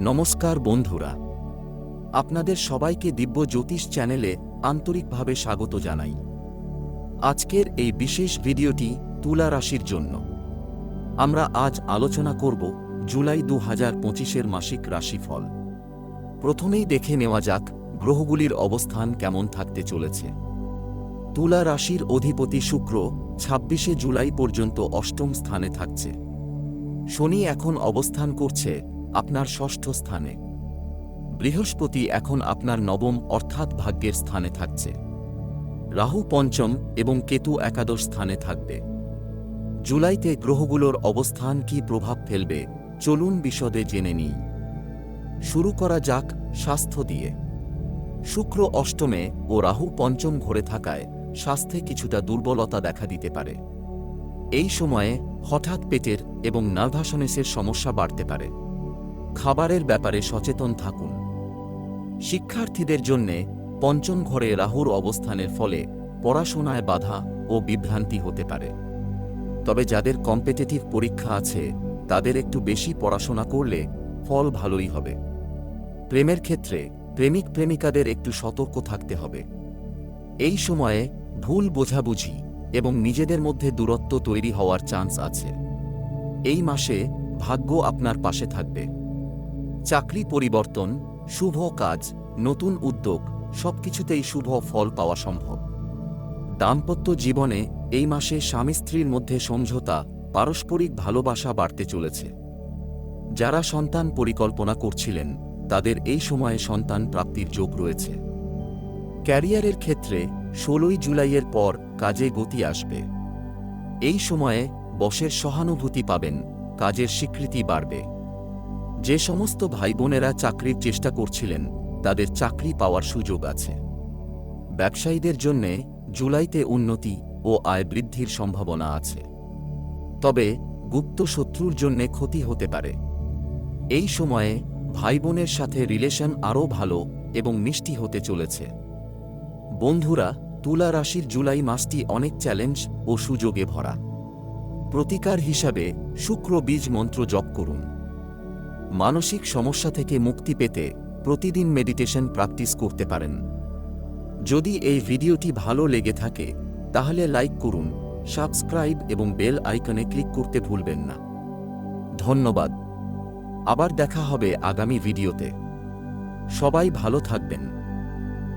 নমস্কার বন্ধুরা। আপনাদের সবাইকে দিব্য জ্যোতিষ চ্যানেলে আন্তরিকভাবে স্বাগত জানাই। আজকের এই বিশেষ ভিডিওটি তুলা রাশির জন্য। আমরা আজ আলোচনা করব জুলাই দু হাজার পঁচিশের মাসিক রাশিফল। প্রথমেই দেখে নেওয়া যাক গ্রহগুলির অবস্থান কেমন থাকতে চলেছে। তুলা রাশির অধিপতি শুক্র ছাব্বিশে জুলাই পর্যন্ত অষ্টম স্থানে থাকছে। শনি এখন অবস্থান করছে আপনার ষষ্ঠ স্থানে। বৃহস্পতি এখন আপনার নবম অর্থাৎ ভাগ্যের স্থানে থাকছে। রাহু পঞ্চম এবং কেতু একাদশ স্থানে থাকবে। জুলাইতে গ্রহগুলোর অবস্থান কি প্রভাব ফেলবে, চলুন বিশদে জেনে নিই। শুরু করা যাক স্বাস্থ্য দিয়ে। শুক্র অষ্টমে ও রাহু পঞ্চম ঘরে থাকায় স্বাস্থ্যে কিছুটা দুর্বলতা দেখা দিতে পারে। এই সময়ে হঠাৎ পেটের এবং নার্ভাসনেসের সমস্যা বাড়তে পারে। খাবারের ব্যাপারে সচেতন থাকুন। শিক্ষার্থীদের জন্যে পঞ্চম ঘরে রাহুর অবস্থানের ফলে পড়াশোনায় বাধা ও বিভ্রান্তি হতে পারে। তবে যাদের কম্পিটিটিভ পরীক্ষা আছে, তাদের একটু বেশি পড়াশোনা করলে ফল ভালোই হবে। প্রেমের ক্ষেত্রে প্রেমিক প্রেমিকাদের একটু সতর্ক থাকতে হবে। এই সময়ে ভুল বোঝাবুঝি এবং নিজেদের মধ্যে দূরত্ব তৈরি হওয়ার চান্স আছে। এই মাসে ভাগ্য আপনার পাশে থাকবে। চাকরি পরিবর্তন, শুভ কাজ, নতুন উদ্যোগ, সবকিছুতেই শুভ ফল পাওয়া সম্ভব। দাম্পত্য জীবনে এই মাসে স্বামী স্ত্রীর মধ্যে সমঝোতা, পারস্পরিক ভালোবাসা বাড়তে চলেছে। যারা সন্তান পরিকল্পনা করছিলেন, তাদের এই সময়ে সন্তান প্রাপ্তির যোগ রয়েছে। ক্যারিয়ারের ক্ষেত্রে ষোলোই জুলাইয়ের পর কাজে গতি আসবে। এই সময়ে বসের সহানুভূতি পাবেন, কাজের স্বীকৃতি বাড়বে। যে সমস্ত ভাই বোনেরা চাকরির চেষ্টা করছিলেন, তাদের চাকরি পাওয়ার সুযোগ আছে। ব্যবসায়ীদের জন্যে জুলাইতে উন্নতি ও আয় বৃদ্ধির সম্ভাবনা আছে। তবে গুপ্ত শত্রুর জন্যে ক্ষতি হতে পারে। এই সময়ে ভাই বোনের সাথে রিলেশন আরও ভালো এবং মিষ্টি হতে চলেছে। বন্ধুরা, তুলা রাশির জুলাই মাসটি অনেক চ্যালেঞ্জ ও সুযোগে ভরা। প্রতিকার হিসাবে শুক্র বীজ মন্ত্র জপ করুন। মানসিক সমস্যা থেকে মুক্তি পেতে প্রতিদিন মেডিটেশন প্র্যাকটিস করতে পারেন। যদি এই ভিডিওটি ভালো লেগে থাকে, তাহলে লাইক করুন, সাবস্ক্রাইব এবং বেল আইকনে ক্লিক করতে ভুলবেন না। ধন্যবাদ। আবার দেখা হবে আগামী ভিডিওতে। সবাই ভালো থাকবেন।